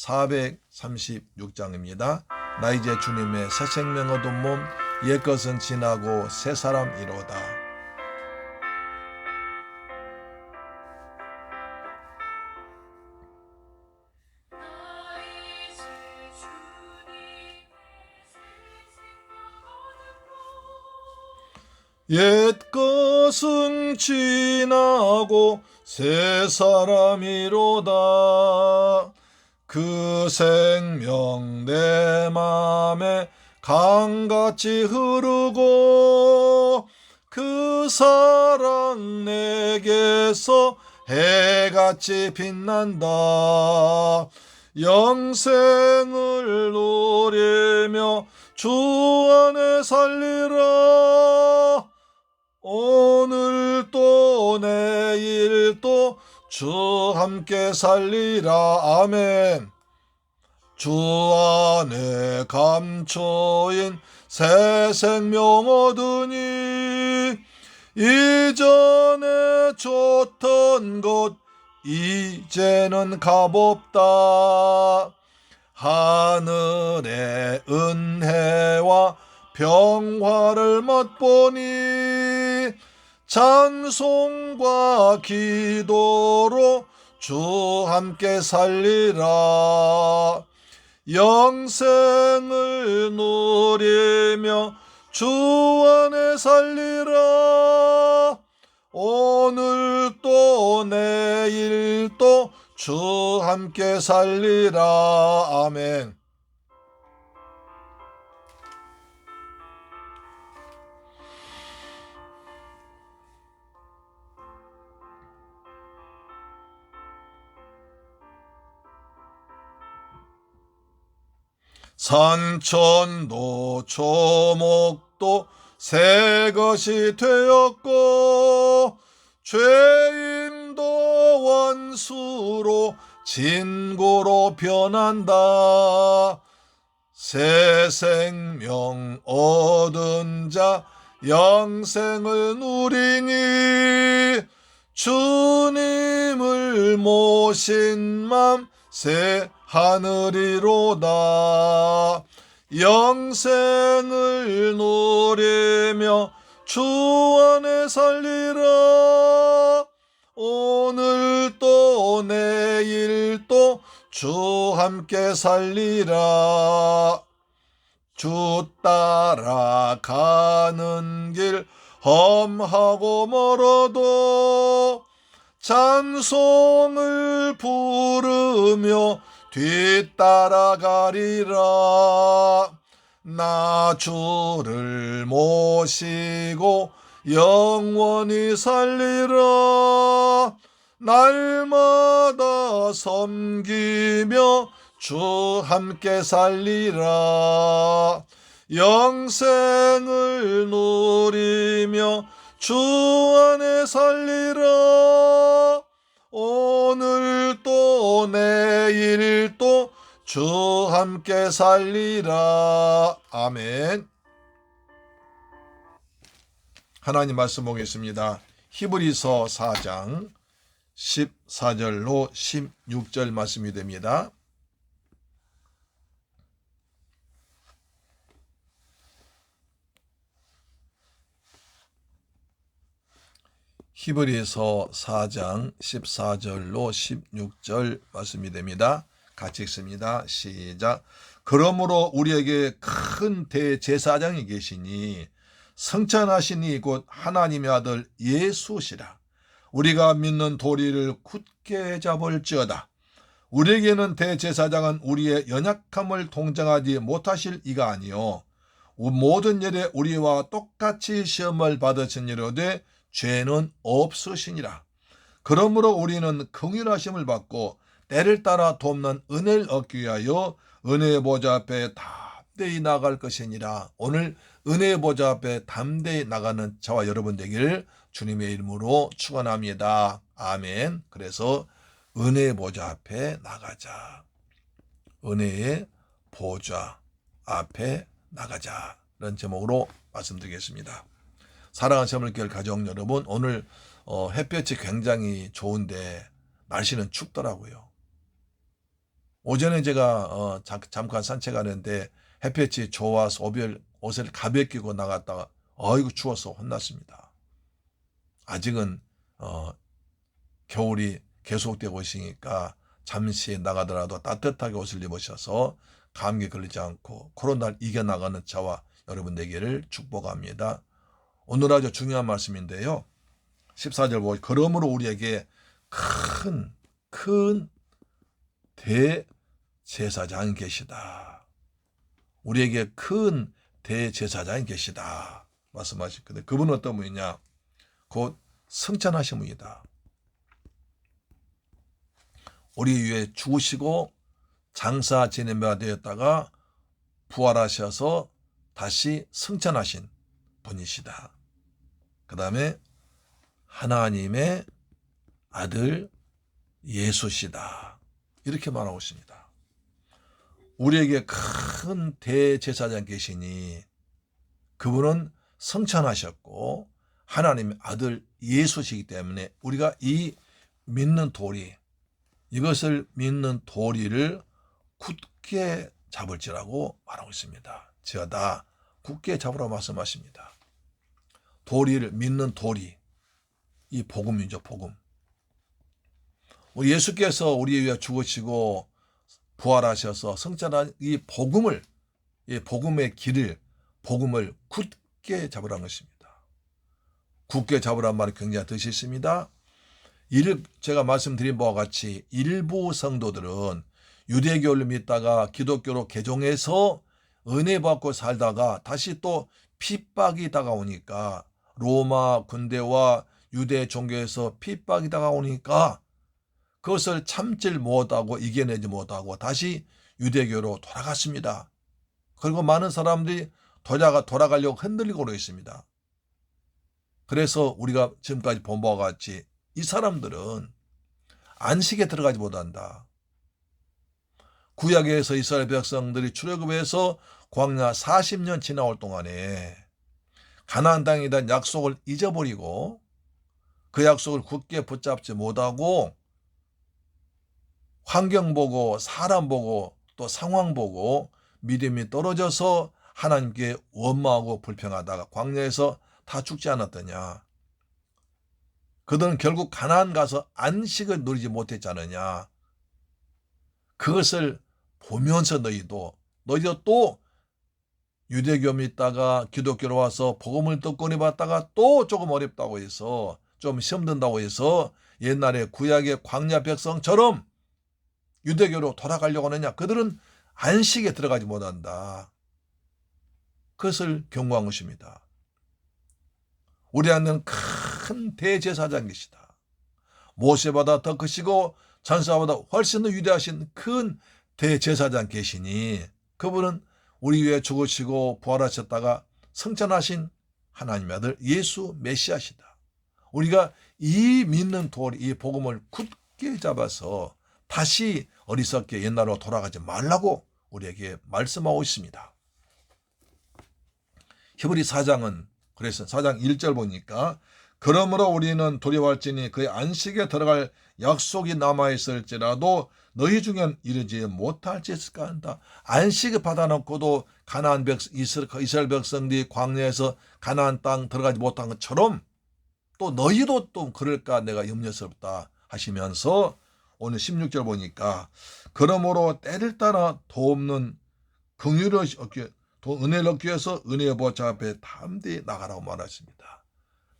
436장입니다. 나 이제 주님의 새 생명 얻은 몸, 옛것은 지나고 새 사람이로다. 옛것은 지나고 새 사람이로다. 그 생명 내 맘에 강같이 흐르고 그 사랑 내게서 해같이 빛난다. 영생을 누리며 주 안에 살리라. 오늘 또 내일 또 주 함께 살리라. 아멘. 주 안에 감초인 새 생명 얻으니 이전에 좋던 곳 이제는 값없다. 하늘의 은혜와 평화를 맛보니 찬송과 기도로 주 함께 살리라. 영생을 누리며 주 안에 살리라. 오늘 또 내일 또주 함께 살리라. 아멘 산천도 초목도 새 것이 되었고 죄인도 원수로 진고로 변한다. 새 생명 얻은 자 영생을 누리니 주님을 모신 맘새 하늘이로다 영생을 누리며 주 안에 살리라. 오늘 또 내일 또주 함께 살리라. 주 따라가는 길 험하고 멀어도 찬송을 부르며 뒤따라가리라. 나 주를 모시고 영원히 살리라. 날마다 섬기며 주 함께 살리라. 영생을 누리며 주 안에 살리라 일또주 함께 살리라. 아멘. 하나님 말씀 보겠습니다. 히브리서 4장 14절로 16절 말씀이 됩니다 히브리서 4장 14절로 16절 말씀이 됩니다. 같이 읽습니다. 시작. 그러므로 우리에게 큰 대제사장이 계시니 성찬하시니 곧 하나님의 아들 예수시라. 우리가 믿는 도리를 굳게 잡을지어다. 우리에게는 대제사장은 우리의 연약함을 동정하지 못하실 이가 아니요 모든 일에 우리와 똑같이 시험을 받으신 이로되 죄는 없으시니라. 그러므로 우리는 긍휼하심을 받고 때를 따라 돕는 은혜를 얻기 위하여 은혜의 보좌 앞에 담대히 나갈 것이니라. 오늘 은혜의 보좌 앞에 담대히 나가는 저와 여러분 되기를 주님의 이름으로 축원합니다. 아멘. 그래서 은혜의 보좌 앞에 나가자. 은혜의 보좌 앞에 나가자. 라는 제목으로 말씀드리겠습니다. 사랑하는 세물교회 가족 여러분, 오늘 어, 햇볕이 굉장히 좋은데 날씨는 춥더라고요. 오전에 제가 어, 자, 잠깐 산책하는데 햇볕이 좋아서 오별 옷을 가볍게 입고 나갔다가 어이구 추워서 혼났습니다. 아직은 어, 겨울이 계속되고 있으니까 잠시 나가더라도 따뜻하게 옷을 입으셔서 감기 걸리지 않고 코로나를 이겨나가는 저와 여러분 되기를 축복합니다. 오늘 아주 중요한 말씀인데요. 14절 보고 그러므로 우리에게 큰, 큰 대제사장이 계시다. 우리에게 큰 대제사장이 계시다. 말씀하실 건데 그분은 어떤 분이냐? 곧 성찬하신 분이다. 우리 위해 죽으시고 장사 지내며 되었다가 부활하셔서 다시 승천하신 분이시다. 그 다음에 하나님의 아들 예수시다. 이렇게 말하고 있습니다. 우리에게 큰 대제사장 계시니 그분은 성찬하셨고 하나님의 아들 예수시기 때문에 우리가 이 믿는 도리 이것을 믿는 도리를 굳게 잡을지라고 말하고 있습니다. 제가 다 굳게 잡으라 말씀하십니다. 도리를 믿는 도리 이 복음이죠 복음. 우리 예수께서 우리 위해 죽으시고 부활하셔서 성찬한 이 복음을 이 복음의 길을 복음을 굳게 잡으라는 것입니다. 굳게 잡으란 말이 굉장히 뜻이 있습니다. 일, 제가 말씀드린 바와 같이 일부 성도들은 유대교를 믿다가 기독교로 개종해서 은혜 받고 살다가 다시 또 핍박이 다가오니까 로마 군대와 유대 종교에서 핍박이 다가오니까 그것을 참질 못하고 이겨내지 못하고 다시 유대교로 돌아갔습니다. 그리고 많은 사람들이 돌아가, 돌아가려고 흔들리고 있습니다. 그래서 우리가 지금까지 본 바와 같이 이 사람들은 안식에 들어가지 못한다. 구약에서 이스라엘 백성들이 출애굽해서 광야 40년 지나올 동안에 가나안 땅에 대한 약속을 잊어버리고 그 약속을 굳게 붙잡지 못하고 환경 보고 사람 보고 또 상황 보고 믿음이 떨어져서 하나님께 원망하고 불평하다가 광야에서 다 죽지 않았더냐. 그들은 결국 가나안 가서 안식을 누리지 못했지 않느냐. 그것을 보면서 너희도 너희도 또 유대교 믿다가 기독교로 와서 복음을 듣고 해봤다가 또 조금 어렵다고 해서 좀 시험 든다고 해서 옛날에 구약의 광야 백성처럼 유대교로 돌아가려고 하느냐 그들은 안식에 들어가지 못한다. 그것을 경고한 것입니다. 우리한테는 큰 대제사장 계시다. 모세보다 더 크시고 전사보다 훨씬 더 위대하신 큰 대제사장 계시니 그분은 우리 위해 죽으시고 부활하셨다가 성찬하신 하나님의 아들 예수 메시아시다. 우리가 이 믿는 도리, 이 복음을 굳게 잡아서 다시 어리석게 옛날로 돌아가지 말라고 우리에게 말씀하고 있습니다. 히브리 4장은 그래서 4장 1절 보니까 그러므로 우리는 두려워할지니 그의 안식에 들어갈 약속이 남아있을지라도 너희 중엔 이르지 못할지 있을까 한다. 안식을 받아놓고도 가나안 백 이스라엘 백성들이 광야에서 가나안 땅 들어가지 못한 것처럼 또 너희도 또 그럴까 내가 염려스럽다 하시면서 오늘 16절 보니까 그러므로 때를 따라 도없는 긍휼을 얻기 도- 은혜를 얻기 위해서 은혜의 보좌 앞에 담대히 나가라고 말하십니다.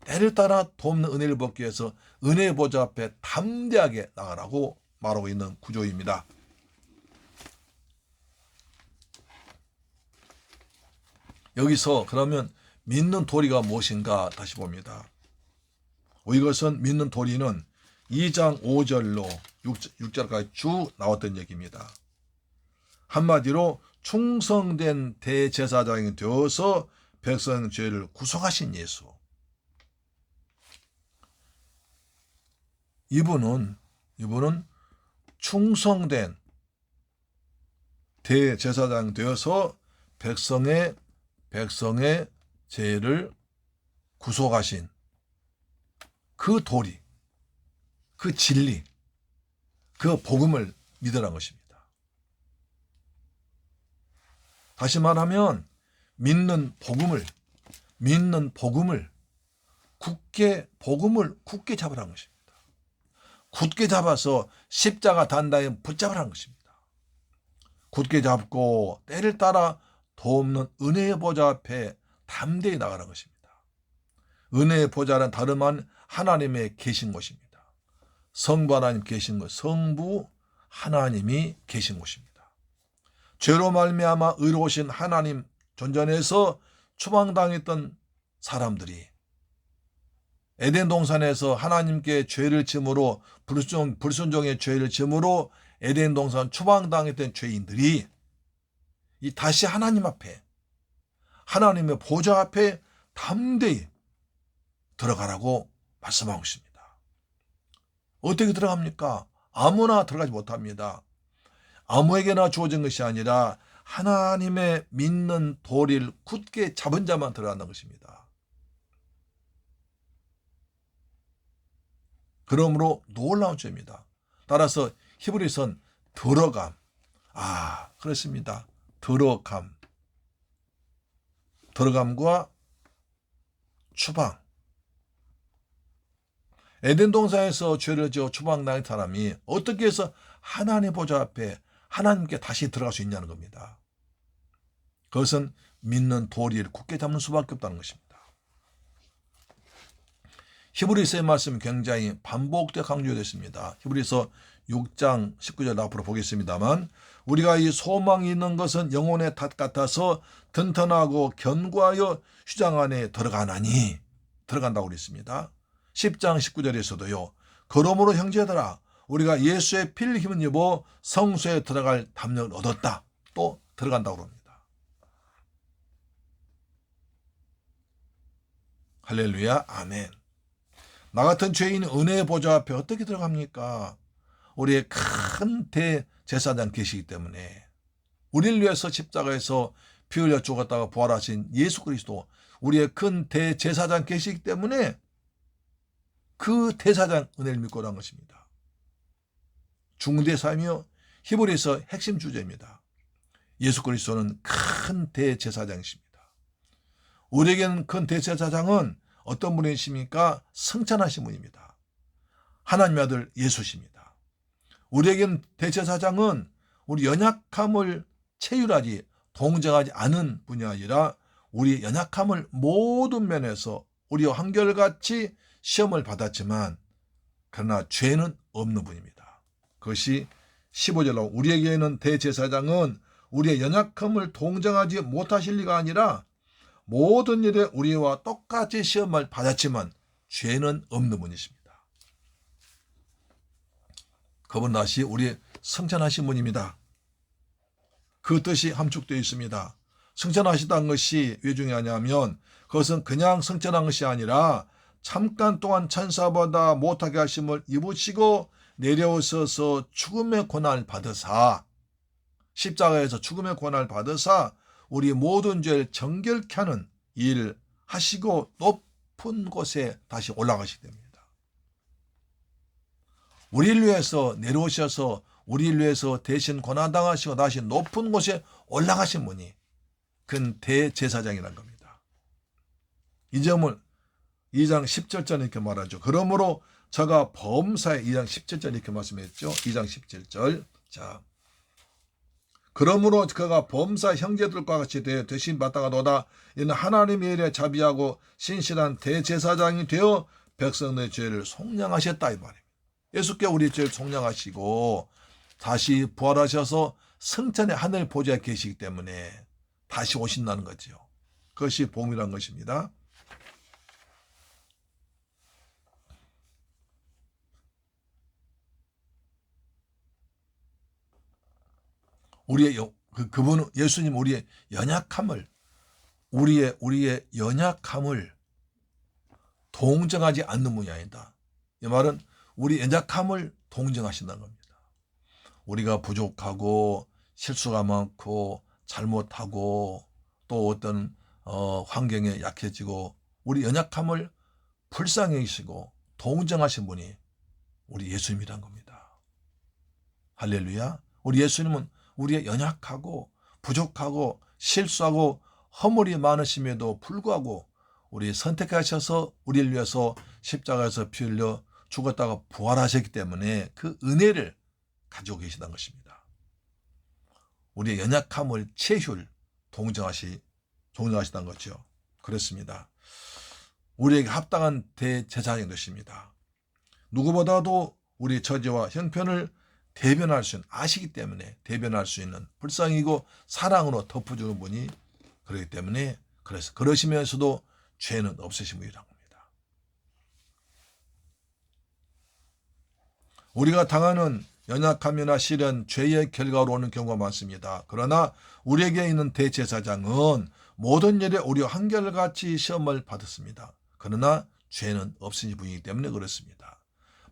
때를 따라 돕는 은혜를 받기 위해서 은혜의 보좌 앞에 담대하게 나가라고 말하고 있는 구조입니다. 여기서 그러면 믿는 도리가 무엇인가 다시 봅니다. 이것은 믿는 도리는 2장 5절로 6, 절까지 쭉 나왔던 얘기입니다. 한마디로 충성된 대제사장이 되어서 백성 죄를 구속하신 예수. 이분은 이분은 충성된 대제사장 되어서 백성의 백성의 죄를 구속하신 그 도리, 그 진리, 그 복음을 믿으라는 것입니다. 다시 말하면 믿는 복음을 믿는 복음을 굳게 복음을 굳게 잡으라는 것입니다. 굳게 잡아서 십자가 단다에 붙잡으라는 것입니다. 굳게 잡고 때를 따라 도없는 은혜의 보좌 앞에 담대히 나가라는 것입니다. 은혜의 보좌는 다름 한 하나님의 계신 곳입니다. 성부 하나님 계신 곳, 성부 하나님이 계신 곳입니다. 죄로 말미암아 의로우신 하나님 존전에서 추방당했던 사람들이 에덴 동산에서 하나님께 죄를 짐으로 불순종, 불순종의 죄를 짐으로 에덴 동산 추방당했던 죄인들이 이 다시 하나님 앞에 하나님의 보좌 앞에 담대히 들어가라고 말씀하고 있습니다. 어떻게 들어갑니까? 아무나 들어가지 못합니다. 아무에게나 주어진 것이 아니라 하나님의 믿는 도리를 굳게 잡은 자만 들어간다는 것입니다. 그러므로 놀라운 죄입니다. 따라서 히브리선 들어감. 아, 그렇습니다. 들어감. 들어감과 추방. 에덴 동산에서 죄를 지어 추방당한 사람이 어떻게 해서 하나님 보좌 앞에 하나님께 다시 들어갈 수 있냐는 겁니다. 그것은 믿는 도리를 굳게 잡는 수밖에 없다는 것입니다. 히브리서의 말씀 굉장히 반복돼 강조됐습니다. 히브리서 6장 19절 앞으로 보겠습니다만 우리가 이 소망이 있는 것은 영혼의 탓 같아서 튼튼하고 견고하여 휴장 안에 들어가나니 들어간다고 그랬습니다. 10장 19절에서도요. 그러므로 형제들아 우리가 예수의 피를 힘을 입어 성소에 들어갈 담력을 얻었다. 또 들어간다고 합니다. 할렐루야 아멘. 나 같은 죄인 은혜의 보좌 앞에 어떻게 들어갑니까? 우리의 큰 대제사장 계시기 때문에 우리를 위해서 십자가에서 피 흘려 죽었다가 부활하신 예수 그리스도 우리의 큰 대제사장 계시기 때문에 그 대사장 은혜를 믿고 란 것입니다. 중대사이며 히브리서 핵심 주제입니다. 예수 그리스도는 큰 대제사장이십니다. 우리에게는 큰 대제사장은 어떤 분이십니까? 성찬하신 분입니다. 하나님의 아들 예수십니다. 우리에게는 대제사장은 우리 연약함을 체휼하지 동정하지 않은 분이 아니라 우리 연약함을 모든 면에서 우리와 한결같이 시험을 받았지만 그러나 죄는 없는 분입니다. 그것이 15절로 우리에게는 대제사장은 우리의 연약함을 동정하지 못하실 리가 아니라 모든 일에 우리와 똑같이 시험을 받았지만 죄는 없는 분이십니다. 그분 다시 우리 성찬하신 분입니다. 그 뜻이 함축되어 있습니다. 성찬하시다는 것이 왜 중요하냐면 그것은 그냥 성찬한 것이 아니라 잠깐 동안 천사보다 못하게 하심을 입으시고 내려오셔서 죽음의 고난을 받으사 십자가에서 죽음의 고난을 받으사 우리 모든 죄를 정결케 하는 일을 하시고 높은 곳에 다시 올라가시게 됩니다. 우리를 위해서 내려오셔서 우리를 위해서 대신 고난당하시고 다시 높은 곳에 올라가신 분이 큰 대제사장이란 겁니다. 이 점을 2장 10절전에 이렇게 말하죠. 그러므로 저가 범사에 2장 17절 이렇게 말씀했죠. 2장 17절. 자. 그러므로 그가 범사 형제들과 같이 되어 대신 받다가 너다 이는 하나님의 일에 자비하고 신실한 대제사장이 되어 백성의 죄를 속량하셨다 이 말입니다. 예수께 우리 죄를 속량하시고 다시 부활하셔서 승천의 하늘 보좌에 계시기 때문에 다시 오신다는 거죠. 그것이 복이란 것입니다. 우리의 여- 그 그분은 예수님 우리의 연약함을 우리의 우리의 연약함을 동정하지 않는 분이 아니다. 이 말은 우리 연약함을 동정하신다는 겁니다. 우리가 부족하고 실수가 많고 잘못하고 또 어떤 어, 환경에 약해지고 우리 연약함을 불쌍히 여기시고 동정하신 분이 우리 예수님이란 겁니다. 할렐루야. 우리 예수님은 우리의 연약하고 부족하고 실수하고 허물이 많으심에도 불구하고 우리 선택하셔서 우리를 위해서 십자가에서 피 흘려 죽었다가 부활하셨기 때문에 그 은혜를 가지고 계시다는 것입니다. 우리의 연약함을 채휼 동정하시 동정하시다는 거죠. 그렇습니다. 우리에게 합당한 대제사장이 되십니다. 누구보다도 우리 처지와 형편을 대변할 수 있는 아시기 때문에 대변할 수 있는 불쌍이고 사랑으로 덮어주는 분이 그렇기 때문에 그래서 그러시면서도 죄는 없으신 분이란 겁니다. 우리가 당하는 연약함이나 시련, 죄의 결과로 오는 경우가 많습니다. 그러나 우리에게 있는 대제사장은 모든 일에 우리와 한결같이 시험을 받았습니다. 그러나 죄는 없으신 분이기 때문에 그렇습니다.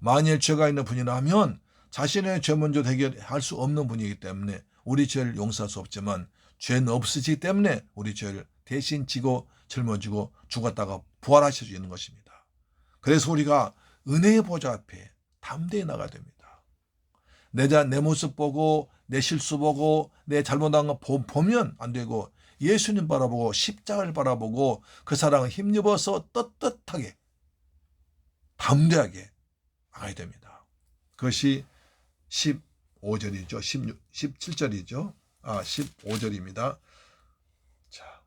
만일 죄가 있는 분이라면 자신의 죄 먼저 해결할 수 없는 분이기 때문에 우리 죄를 용서할 수 없지만 죄는 없으시기 때문에 우리 죄를 대신 지고 짊어지고 죽었다가 있는 것입니다. 그래서 우리가 은혜의 보좌 앞에 담대히 나가야 됩니다. 내 자, 내 모습 보고, 내 실수 보고, 내 잘못한 거 보- 보면 안 되고, 예수님 바라보고, 십자가를 바라보고, 그 사랑을 힘입어서 떳떳하게, 담대하게 나가야 됩니다. 그것이 15절이죠. 16, 17절이죠. 아, 15절입니다. 자.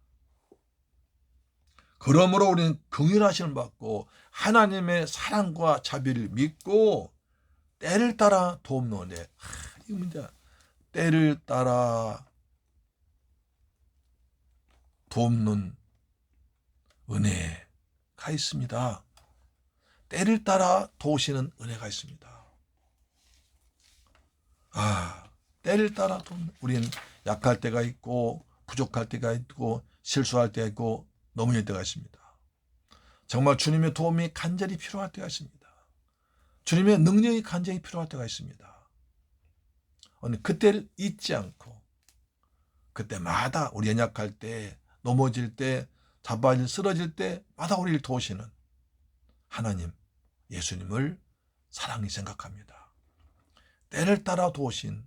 그러므로 우리는 긍휼하심을 받고 하나님의 사랑과 자비를 믿고 때를 따라 돕노네. 하, 이 문제. 때를 따라 돕는 은혜가 있습니다. 때를 따라 도우시는 은혜가 있습니다. 아, 때를 따라 돕는 우리는 약할 때가 있고 부족할 때가 있고 실수할 때가 있고 넘어질 때가 있습니다. 정말 주님의 도움이 간절히 필요할 때가 있습니다. 주님의 능력이 간절히 필요할 때가 있습니다. 그때를 잊지 않고 그때마다 우리 연약할 때 넘어질 때 자빠질 쓰러질 때마다 우리를 도우시는 하나님 예수님을 사랑히 생각합니다. 때를 따라 도우신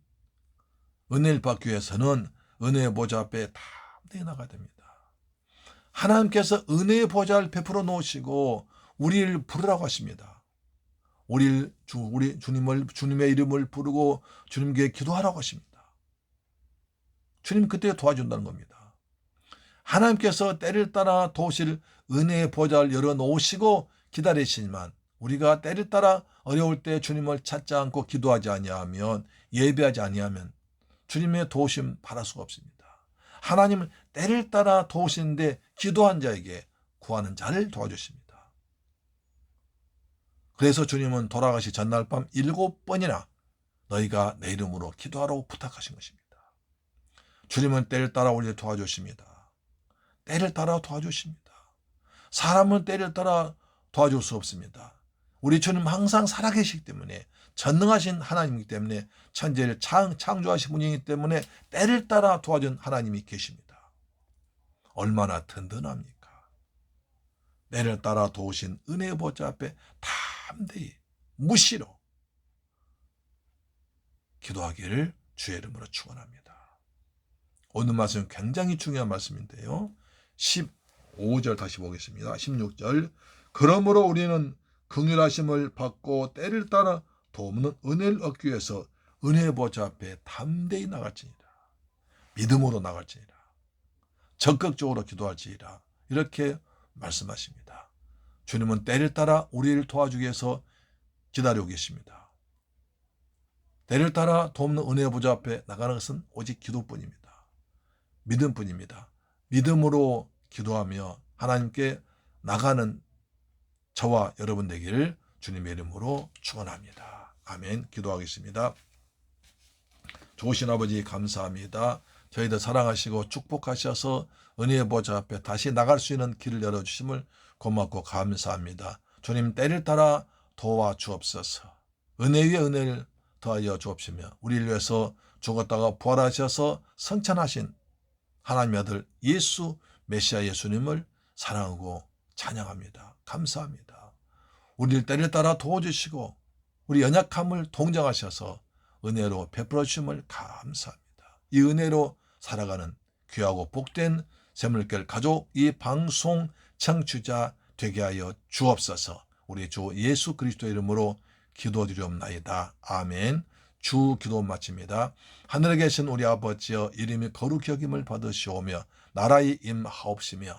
은혜를 받기 위해서는 은혜의 보좌 앞에 담대히 나가야 됩니다. 하나님께서 은혜의 보좌를 베풀어 놓으시고 우리를 부르라고 하십니다. 우리 주 우리 주님을 주님의 이름을 부르고 주님께 기도하라고 하십니다. 주님 그때 도와준다는 겁니다. 하나님께서 때를 따라 도우실 은혜의 보좌를 열어 놓으시고 기다리시지만 우리가 때를 따라 어려울 때 주님을 찾지 않고 기도하지 아니하면 예배하지 아니하면 주님의 도우심 바랄 수가 없습니다. 하나님은 때를 따라 도우시는데 기도한 자에게 구하는 자를 도와주십니다. 그래서 주님은 돌아가시 전날 밤 일곱 번이나 너희가 내 이름으로 기도하라고 부탁하신 것입니다. 주님은 때를 따라 우리를 도와주십니다. 때를 따라 도와주십니다. 사람은 때를 따라 도와줄 수 없습니다. 우리 주님 항상 살아계시기 때문에 전능하신 하나님이기 때문에 천재를 창, 창조하신 분이기 때문에 때를 따라 도와준 하나님이 계십니다. 얼마나 든든합니까? 때를 따라 도우신 은혜의 보좌 앞에 담대히 무시로 기도하기를 주의 이름으로 축원합니다. 오늘 말씀은 굉장히 중요한 말씀인데요. 15절 다시 보겠습니다. 16절 그러므로 우리는 긍휼하심을 받고 때를 따라 돕는 은혜를 얻기 위해서 은혜의 보좌 앞에 담대히 나갈지니라. 믿음으로 나갈지니라. 적극적으로 기도할지니라. 이렇게 말씀하십니다. 주님은 때를 따라 우리를 도와주기 위해서 기다리고 계십니다. 때를 따라 돕는 은혜의 보좌 앞에 나가는 것은 오직 기도뿐입니다. 믿음뿐입니다. 믿음으로 기도하며 하나님께 나가는 저와 여러분 되기를 주님의 이름으로 축원합니다. 아멘. 기도하겠습니다. 좋으신 아버지 감사합니다. 저희들 사랑하시고 축복하셔서 은혜의 보좌 앞에 다시 나갈 수 있는 길을 열어 주심을 고맙고 감사합니다. 주님 때를 따라 도와 주옵소서. 은혜 위에 은혜를 더하여 주옵시며 우리를 위해서 죽었다가 부활하셔서 성찬하신 하나님의 아들 예수 메시아 예수님을 사랑하고 찬양합니다. 감사합니다. 우리를 때를 따라 도와주시고 우리 연약함을 동정하셔서 은혜로 베풀어 주심을 감사합니다. 이 은혜로 살아가는 귀하고 복된 샘물결 가족 이 방송 청취자 되게 하여 주옵소서. 우리 주 예수 그리스도 이름으로 기도드리옵나이다. 아멘. 주 기도 마칩니다. 하늘에 계신 우리 아버지여 이름이 거룩히 여김을 받으시오며 나라의 임하옵시며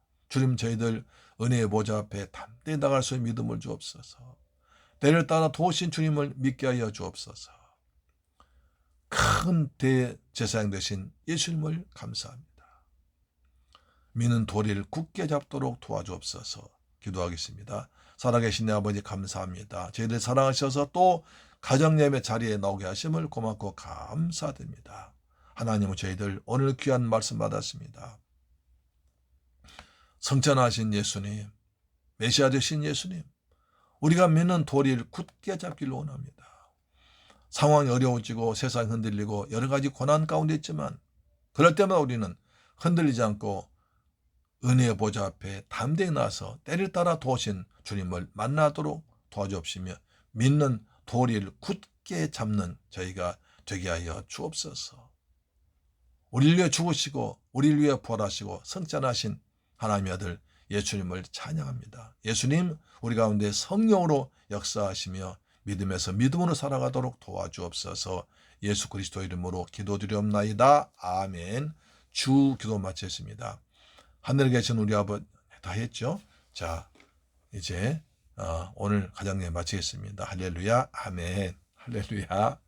주님 저희들 은혜의 보좌 앞에 담대히 나갈 수 있는 믿음을 주옵소서. 때를 따라 도우신 주님을 믿게 하여 주옵소서. 큰 대제사장 되신 예수님을 감사합니다. 믿는 도리를 굳게 잡도록 도와주옵소서. 기도하겠습니다. 살아계신 내 아버지 감사합니다. 저희들 사랑하셔서 또 가정예배 자리에 나오게 하심을 고맙고 감사드립니다. 하나님은 저희들 오늘 귀한 말씀 받았습니다. 성찬하신 예수님, 메시아 되신 예수님, 우리가 믿는 도리를 굳게 잡기를 원합니다. 상황이 어려워지고 세상이 흔들리고 여러 가지 고난 가운데 있지만 그럴 때마다 우리는 흔들리지 않고 은혜의 보좌 앞에 담대히 나서 때를 따라 도우신 주님을 만나도록 도와주옵시며 믿는 도리를 굳게 잡는 저희가 되게 하여 주옵소서. 우리를 위해 죽으시고 우리를 위해 부활하시고 성찬하신 하나님의 아들 예수님을 찬양합니다. 예수님 우리 가운데 성령으로 역사하시며 믿음에서 믿음으로 살아가도록 도와주옵소서. 예수 그리스도 이름으로 기도드리옵나이다. 아멘. 주 기도 마쳤습니다. 하늘에 계신 우리 아버지 다 했죠? 자, 이제 어, 오늘 가정예 마치겠습니다. 할렐루야. 아멘. 할렐루야.